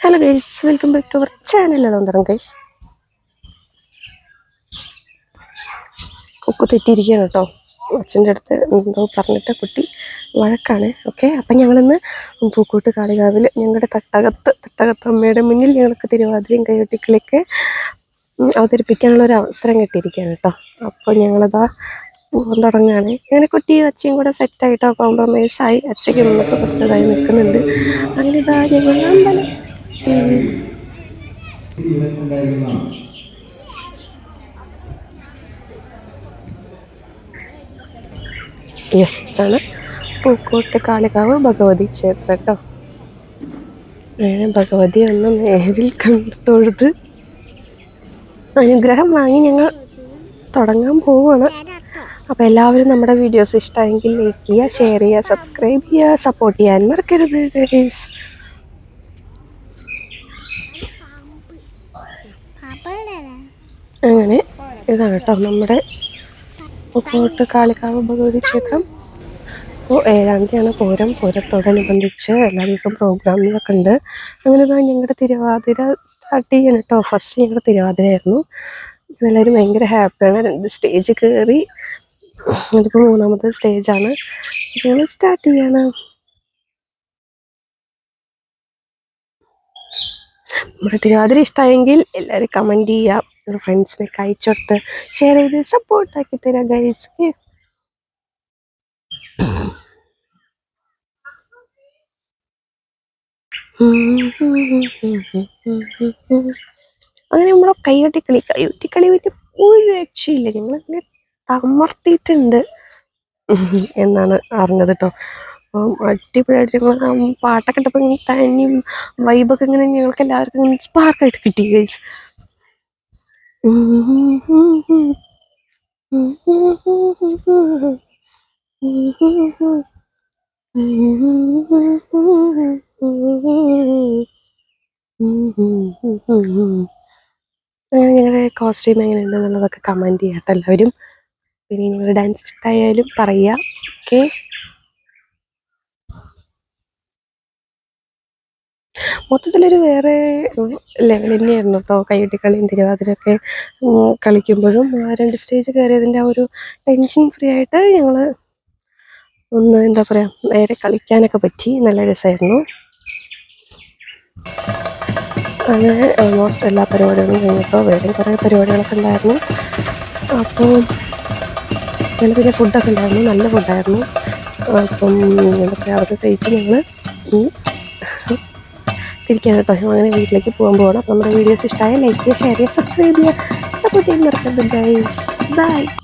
Hello guys welcome back to our channel അതെന്തരം guys കൊക്കു തെറ്റിയിരിക്കുകയാണ് കേട്ടോ. അച്ഛന്റെ അടുത്ത് എന്തോ പറഞ്ഞിട്ട് കുട്ടി വഴക്കാണ്. ഓക്കെ അപ്പം ഞങ്ങളിന്ന് പൂക്കോട്ട് കാളികാവിൽ ഞങ്ങളുടെ തട്ടകത്ത് തട്ടകത്ത് അമ്മയുടെ മുന്നിൽ ഞങ്ങൾക്ക് തിരുവാതിരയും കൈകൊട്ടിക്കളിയൊക്കെ അവതരിപ്പിക്കാനുള്ള ഒരു അവസരം കിട്ടിയിരിക്കുകയാണ് കേട്ടോ. അപ്പോൾ ഞങ്ങളതാ തുടങ്ങുകയാണ് അങ്ങനെ കുട്ടിയും അച്ഛയും കൂടെ സെറ്റായിട്ടോ കോംപ്രമൈസ് ആയി അച്ഛയ്ക്ക് മുന്നോട്ട് പറ്റതായി നിൽക്കുന്നുണ്ട്. അങ്ങനെ ഞങ്ങൾ അമ്പലം. യെസ് ആണ് പൂക്കോട്ട് കാളികാവ് ഭഗവതി ക്ഷേത്രം കേട്ടോ ഭഗവതി ഒന്ന് നേരിൽ കണ്ടു തൊഴുത് അനുഗ്രഹം വാങ്ങി ഞങ്ങൾ തുടങ്ങാൻ പോവുകയാണ് അപ്പോൾ എല്ലാവരും നമ്മുടെ വീഡിയോസ് ഇഷ്ടമായെങ്കിൽ ലൈക്ക് ചെയ്യുക ഷെയർ ചെയ്യുക സബ്സ്ക്രൈബ് ചെയ്യുക സപ്പോർട്ട് ചെയ്യാൻ മറക്കരുത് ഗൈസ് അങ്ങനെ ഇതാണ് കേട്ടോ നമ്മുടെ പൂക്കോട്ട് കാളിക്കാവ് ക്ഷേത്രം അപ്പോൾ ഏഴാം തീയതിയാണ് പൂരം. പൂരത്തോടനുബന്ധിച്ച് എല്ലാ ദിവസവും പ്രോഗ്രാമുകളൊക്കെ ഉണ്ട്. അങ്ങനെ ഞങ്ങളുടെ തിരുവാതിര സ്റ്റാർട്ട് ചെയ്യണം കേട്ടോ ഫസ്റ്റ് ഞങ്ങളുടെ തിരുവാതിരയായിരുന്നു. എല്ലാവരും ഭയങ്കര ഹാപ്പിയാണ് രണ്ട് സ്റ്റേജ് കയറി ഇതിപ്പോൾ മൂന്നാമത്തെ സ്റ്റേജാണ് ഞങ്ങൾ സ്റ്റാർട്ട് ചെയ്യാണ്. നമ്മുടെ തിരുവാതിര ഇഷ്ടമായെങ്കിൽ എല്ലാവരും കമന്റ് ചെയ്യുക. നിങ്ങളുടെ ഫ്രണ്ട്സിനൊക്കെ അയച്ചു ഷെയർ ചെയ്ത് സപ്പോർട്ടാക്കി തരാം ഗൈസ് അങ്ങനെ നമ്മളെ കൈകൊട്ടിക്കളി കൈകൊട്ടിക്കളി പറ്റി ഒരു രക്ഷയില്ല. ഞങ്ങളങ്ങനെ തമർത്തിയിട്ടുണ്ട് എന്നാണ് അറിഞ്ഞത് കേട്ടോ അപ്പം അടിപൊളിയായിട്ട് ഞങ്ങൾ പാട്ടൊക്കെ ഇട്ടപ്പോൾ ഇങ്ങനെ തനിയും വൈബൊക്കെ ഇങ്ങനെ ഞങ്ങൾക്ക് എല്ലാവർക്കും ഇങ്ങനെ സ്പാർക്കായിട്ട് കിട്ടി ഗൈസ് ഞങ്ങളുടെ കോസ്റ്റ്യൂം എങ്ങനെയുണ്ടെന്നുള്ളതൊക്കെ കമന്റ് ചെയ്യട്ടെ എല്ലാവരും. പിന്നെ നിങ്ങളുടെ ഡാൻസ് ഇഷ്ടമായാലും പറയുക ഓക്കെ മൊത്തത്തിലൊരു വേറെ ലെവൽ തന്നെയായിരുന്നു കേട്ടോ കൈകൊട്ടിക്കളിയും തിരുവാതിരയൊക്കെ കളിക്കുമ്പോഴും ആ രണ്ട് സ്റ്റേജ് കയറിയതിന്റെ ആ ഒരു ടെൻഷൻ ഫ്രീ ആയിട്ട് ഞങ്ങൾ ഒന്ന് എന്താ പറയുക നേരെ കളിക്കാനൊക്കെ പറ്റി. നല്ല രസമായിരുന്നു അങ്ങനെ ഓൾമോസ്റ്റ് എല്ലാ പരിപാടികളും കഴിഞ്ഞപ്പോൾ വേറെ കുറേ പരിപാടികളൊക്കെ ഉണ്ടായിരുന്നു. അപ്പോൾ അങ്ങനെ പിന്നെ ഫുഡൊക്കെ ഉണ്ടായിരുന്നു. നല്ല ഫുഡായിരുന്നു അപ്പം എന്തൊക്കെ അതൊക്കെ കഴിച്ച് ഞങ്ങൾ തിരിക്കാൻ കേട്ടോ. അങ്ങനെ വീട്ടിലേക്ക് പോകാൻ പോകണം നമ്മുടെ വീഡിയോസ് ഇഷ്ടമായ ലൈക്ക് ചെയ്യുക ഷെയർ ചെയ്യുക സബ്സ്ക്രൈബ് ചെയ്യുക. സപ്പോർട്ട് ചെയ്യാൻ മറക്കരുത് ബൈ